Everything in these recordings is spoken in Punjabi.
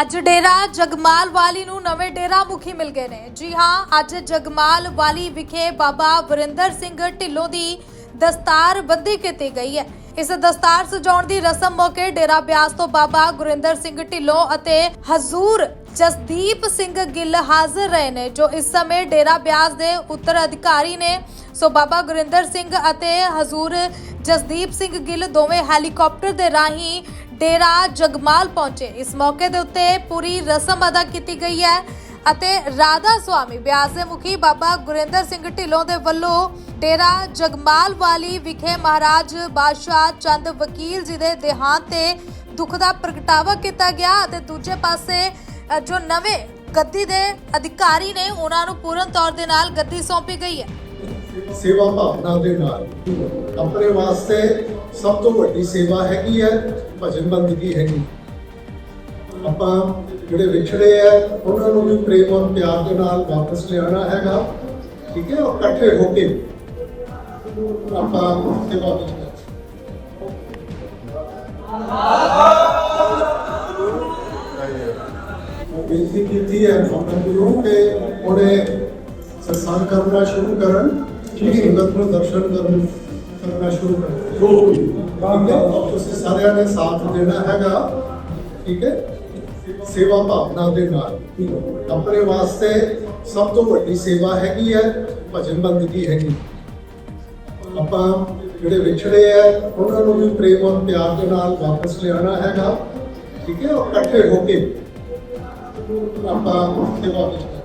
ਅੱਜ ਡੇਰਾ ਜਗਮਾਲ ਵਾਲੀ ਨੂੰ ਨਵੇਂ ਡੇਰਾ ਮੁਖੀ ਮਿਲ ਗਏ ਨੇ। ਜੀ ਹਾਂ, ਅੱਜ ਜਗਮਾਲ ਵਾਲੀ ਵਿਖੇ ਬਾਬਾ ਵਰਿੰਦਰ ਸਿੰਘ ਢਿੱਲੋਂ ਦੀ ਦਸਤਾਰ ਬੰਦੀ ਕੀਤੀ ਗਈ ਹੈ। ਇਸ ਦਸਤਾਰ ਸਜਾਉਣ ਦੀ ਰਸਮ ਮੌਕੇ ਡੇਰਾ ਬਿਆਸ ਤੋਂ ਬਾਬਾ ਗੁਰਿੰਦਰ ਸਿੰਘ ਢਿੱਲੋਂ ਅਤੇ ਹਜ਼ੂਰ ਜਸਦੀਪ ਸਿੰਘ ਗਿੱਲ ਹਾਜ਼ਰ ਰਹੇ ਨੇ, ਜੋ ਇਸ ਸਮੇਂ ਡੇਰਾ ਬਿਆਸ ਦੇ ਉੱਤਰ ਅਧਿਕਾਰੀ ਨੇ। ਸੋ ਬਾਬਾ ਗੁਰਿੰਦਰ ਸਿੰਘ ਅਤੇ ਹਜ਼ੂਰ ਜਸਦੀਪ ਸਿੰਘ ਗਿੱਲ ਦੋਵੇਂ ਹੈਲੀਕਾਪਟਰ ਦੇ ਰਾਹੀਂ ਡੇਰਾ ਜਗਮਾਲ ਪਹੁੰਚੇ। ਇਸ ਮੌਕੇ ਦੇ ਉੱਤੇ ਪੂਰੀ ਰਸਮ ਅਦਾ ਕੀਤੀ ਗਈ ਹੈ ਅਤੇ ਰਾਧਾ ਸੁਆਮੀ ਬਿਆਸ ਦੇ ਮੁਖੀ ਬਾਬਾ ਗੁਰਿੰਦਰ ਸਿੰਘ ਢਿੱਲੋਂ ਦੇ ਵੱਲੋਂ ਡੇਰਾ ਜਗਮਾਲ ਵਾਲੀ ਵਿਖੇ ਮਹਾਰਾਜ ਬਾਦਸ਼ਾਹ ਚੰਦ ਵਕੀਲ ਜੀ ਦੇ ਦੇਹਾਂਤ ਤੇ ਦੁੱਖ ਦਾ ਪ੍ਰਗਟਾਵਾ ਕੀਤਾ ਗਿਆ ਅਤੇ ਦੂਜੇ ਪਾਸੇ ਜੋ ਨਵੇਂ ਗੱਦੀ ਦੇ ਅਧਿਕਾਰੀ ਨੇ, ਉਹਨਾਂ ਨੂੰ ਪੂਰਨ ਤੌਰ ਦੇ ਨਾਲ ਗੱਦੀ ਸੌਂਪੀ ਗਈ ਹੈ। ਸੇਵਾ ਭਾਵਨਾ ਦੇ ਨਾਲ। ਆਪਣੇ ਵਾਸਤੇ ਸਭ ਤੋਂ ਵੱਡੀ ਸੇਵਾ ਹੈਗੀ ਹੈ, ਭਜਨ ਬੰਦਗੀ ਹੈਗੀ। ਆਪਾਂ ਜਿਹੜੇ ਵਿਛੜੇ ਆ, ਉਹਨਾਂ ਨੂੰ ਵੀ ਪ੍ਰੇਮ ਔਰ ਪਿਆਰ ਦੇ ਨਾਲ ਵਾਪਸ ਲਿਆਉਣਾ ਹੈਗਾ। ਠੀਕ ਹੈ ਔਰ ਇਕੱਠੇ ਹੋ ਕੇ ਆਪਾਂ ਸੇਵਾ ਵਿੱਚ ਬੇਨਤੀ ਕੀਤੀ ਹੈ ਸੰਗਤ ਨੂੰ ਕਿ ਉਹਨੇ ਸਤਸੰਗ ਕਰਨਾ ਸ਼ੁਰੂ ਕਰਨ ਠੀਕ ਸੰਗਤ ਨੂੰ ਦਰਸ਼ਨ ਕਰਨ ਕਰਨਾ ਸ਼ੁਰੂ ਕਰਨ ਠੀਕ ਹੈ ਤੁਸੀਂ ਸਾਰਿਆਂ ਨੇ ਸਾਥ ਦੇਣਾ ਹੈਗਾ ਠੀਕ ਹੈ ਸੇਵਾ ਭਾਵਨਾ ਦੇ ਨਾਲ ਆਪਣੇ ਵਾਸਤੇ ਸਭ ਤੋਂ ਵੱਡੀ ਸੇਵਾ ਹੈਗੀ ਹੈ ਭਜਨ ਬੰਦਗੀ ਹੈਗੀ ਆਪਾਂ ਜਿਹੜੇ ਵਿਛੜੇ ਆ ਉਹਨਾਂ ਨੂੰ ਵੀ ਪ੍ਰੇਮ ਔਰ ਪਿਆਰ ਦੇ ਨਾਲ ਵਾਪਸ ਲਿਆਉਣਾ ਹੈਗਾ ਠੀਕ ਹੈ ਔਰ ਇਕੱਠੇ ਹੋ ਕੇ ਆਪਾਂ ਸੇਵਾ ਵਿੱਚ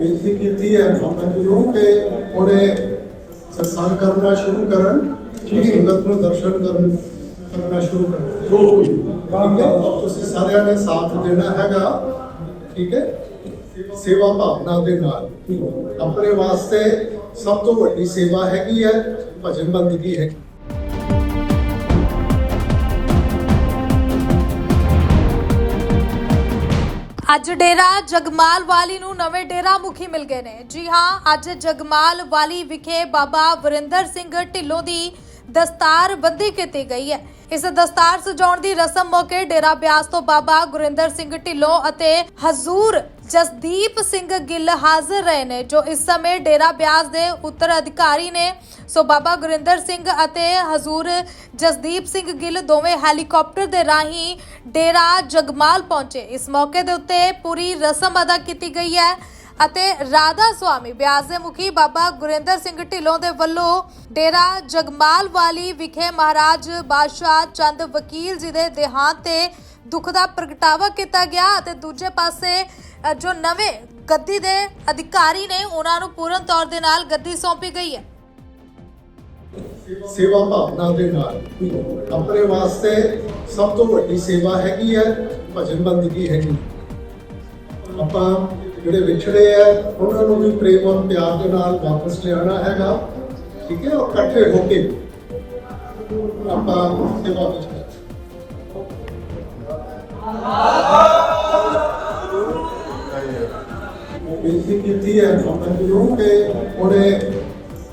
ਬੇਨਤੀ ਕੀਤੀ ਹੈ ਸੰਗਤ ਨੂੰ ਕਿ ਉਹਨੇ ਸਤਸੰਗ ਕਰਨਾ ਸ਼ੁਰੂ ਕਰਨ ਠੀਕ ਸੰਗਤ ਨੂੰ ਦਰਸ਼ਨ ਕਰਨ ਕਰਨਾ ਸ਼ੁਰੂ ਕਰਨ ਠੀਕ ਹੈ ਤੁਸੀਂ ਸਾਰਿਆਂ ਨੇ ਸਾਥ ਦੇਣਾ ਹੈਗਾ ਠੀਕ ਹੈ ਸੇਵਾ ਭਾਵਨਾ ਦੇ ਨਾਲ ਆਪਣੇ ਵਾਸਤੇ ਸਭ ਤੋਂ ਵੱਡੀ ਸੇਵਾ ਹੈਗੀ ਹੈ ਭਜਨ ਬੰਦਗੀ ਹੈ ਅੱਜ ਡੇਰਾ ਜਗਮਾਲ ਵਾਲੀ ਨੂੰ ਨਵੇਂ ਡੇਰਾ ਮੁਖੀ ਮਿਲ ਗਏ ਨੇ। ਜੀ ਹਾਂ, ਅੱਜ ਜਗਮਾਲ ਵਾਲੀ ਵਿਖੇ ਬਾਬਾ ਵਰਿੰਦਰ ਸਿੰਘ ਢਿੱਲੋਂ ਦੀ ਦਸਤਾਰ ਬੰਦੀ ਕੀਤੀ ਗਈ ਹੈ। ਇਸ ਦਸਤਾਰ ਸਜਾਉਣ ਦੀ ਰਸਮ ਮੌਕੇ ਡੇਰਾ ਬਿਆਸ ਤੋਂ ਬਾਬਾ ਗੁਰਿੰਦਰ ਸਿੰਘ ਢਿੱਲੋਂ ਅਤੇ ਹਜ਼ੂਰ ਜਸਦੀਪ ਸਿੰਘ ਗਿੱਲ ਹਾਜ਼ਰ ਰਹੇ ਨੇ, ਜੋ ਇਸ ਸਮੇਂ ਡੇਰਾ ਬਿਆਸ ਦੇ ਉੱਤਰ ਅਧਿਕਾਰੀ ਨੇ। ਸੋ ਬਾਬਾ ਗੁਰਿੰਦਰ ਸਿੰਘ ਅਤੇ ਹਜ਼ੂਰ ਜਸਦੀਪ ਸਿੰਘ ਗਿੱਲ ਦੋਵੇਂ ਹੈਲੀਕਾਪਟਰ ਦੇ ਰਾਹੀਂ ਡੇਰਾ ਜਗਮਾਲ ਪਹੁੰਚੇ। ਇਸ ਮੌਕੇ ਦੇ ਉੱਤੇ ਪੂਰੀ ਰਸਮ ਅਦਾ ਕੀਤੀ ਗਈ ਹੈ। ਅਤੇ ਰਾਧਾ ਸੁਆਮੀ, ਬਿਆਸ ਦੇ ਮੁਖੀ ਬਾਬਾ ਗੁਰਿੰਦਰ ਸਿੰਘ ਢਿੱਲੋਂ ਦੇ ਵੱਲੋਂ ਡੇਰਾ ਜਗਮਾਲ ਵਾਲੀ ਵਿਖੇ ਮਹਾਰਾਜ ਬਾਦਸ਼ਾਹ ਚੰਦ ਵਕੀਲ ਜੀ ਦੇ ਦੇਹਾਂਤ ਤੇ ਦੁੱਖ ਦਾ ਪ੍ਰਗਟਾਵਾ ਕੀਤਾ ਗਿਆ ਅਤੇ ਦੂਜੇ ਪਾਸੇ ਜੋ ਨਵੇਂ ਗੱਦੀ ਦੇ ਅਧਿਕਾਰੀ ਨੇ, ਉਹਨਾਂ ਨੂੰ ਪੂਰਨ ਤੌਰ ਦੇ ਨਾਲ ਗੱਦੀ ਸੌਂਪੀ ਗਈ ਹੈ। ਸੇਵਾ ਭਾਵਨਾ ਦੇ ਨਾਲ। ਆਪਣੇ ਵਾਸਤੇ ਸਭ ਤੋਂ ਵੱਡੀ ਸੇਵਾ ਹੈਗੀ ਹੈ, ਭਜਨ ਬੰਦਗੀ ਹੈਗੀ। ਆਪਾਂ ਜਿਹੜੇ ਵਿਛੜੇ ਆ ਉਹਨਾਂ ਨੂੰ ਵੀ ਪ੍ਰੇਮ ਔਰ ਪਿਆਰ ਦੇ ਨਾਲ ਵਾਪਸ ਲਿਆਉਣਾ ਹੈਗਾ। ਠੀਕ ਹੈ ਔਰ ਇਕੱਠੇ ਹੋ ਕੇ ਆਪਾਂ ਸੇਵਾ ਵਿੱਚ ਬੇਨਤੀ ਕੀਤੀ ਹੈ ਸੰਗਤ ਨੂੰ ਕਿ ਉਹਨੇ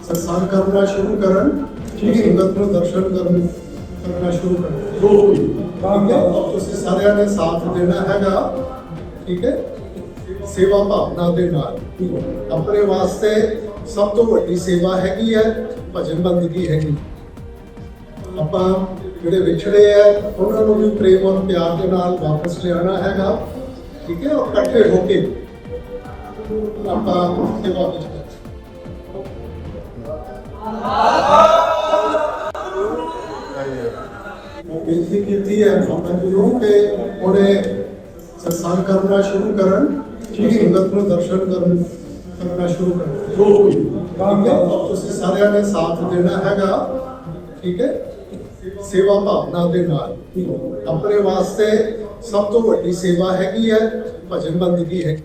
ਸਤਸੰਗ ਕਰਨਾ ਸ਼ੁਰੂ ਕਰਨ ਠੀਕ ਸੰਗਤ ਨੂੰ ਦਰਸ਼ਨ ਕਰਨ ਕਰਨਾ ਸ਼ੁਰੂ ਕਰਨ। ਠੀਕ ਹੈ ਤੁਸੀਂ ਸਾਰਿਆਂ ਨੇ ਸਾਥ ਦੇਣਾ ਹੈਗਾ। ਠੀਕ ਹੈ ਸੇਵਾ ਭਾਵਨਾ ਦੇ ਨਾਲ ਆਪਣੇ ਵਾਸਤੇ ਸਭ ਤੋਂ ਵੱਡੀ ਸੇਵਾ ਹੈਗੀ ਹੈ, ਭਜਨ ਬੰਦਗੀ ਹੈਗੀ। ਆਪਾਂ ਜਿਹੜੇ ਵਿਛੜੇ ਆ, ਉਹਨਾਂ ਨੂੰ ਵੀ ਪ੍ਰੇਮ ਔਰ ਪਿਆਰ ਦੇ ਨਾਲ ਵਾਪਸ ਲਿਆਉਣਾ ਹੈਗਾ। ਠੀਕ ਹੈ ਔਰ ਇਕੱਠੇ ਹੋ ਕੇ ਆਪਾਂ ਸੇਵਾ ਵਿੱਚ ਬੇਨਤੀ ਕੀਤੀ ਹੈ ਸੰਗਤ ਨੂੰ ਕਿ ਉਹਨੇ ਸਤਸੰਗ ਕਰਨਾ ਸ਼ੁਰੂ ਕਰਨ ਸੰਗਤ ਨੂੰ ਦਰਸ਼ਨ ਕਰਨ ਕਰਨਾ ਸ਼ੁਰੂ ਕਰਨ। ਠੀਕ ਹੈ ਤੁਸੀਂ ਸਾਰਿਆਂ ਨੇ ਸਾਥ ਦੇਣਾ ਹੈਗਾ ਠੀਕ ਹੈ? ਸੇਵਾ ਭਾਵਨਾ ਦੇ ਨਾਲ। ਆਪਣੇ ਵਾਸਤੇ ਸਭ ਤੋਂ ਵੱਡੀ ਸੇਵਾ ਹੈਗੀ ਹੈ ਭਜਨ ਬੰਦਗੀ ਹੈ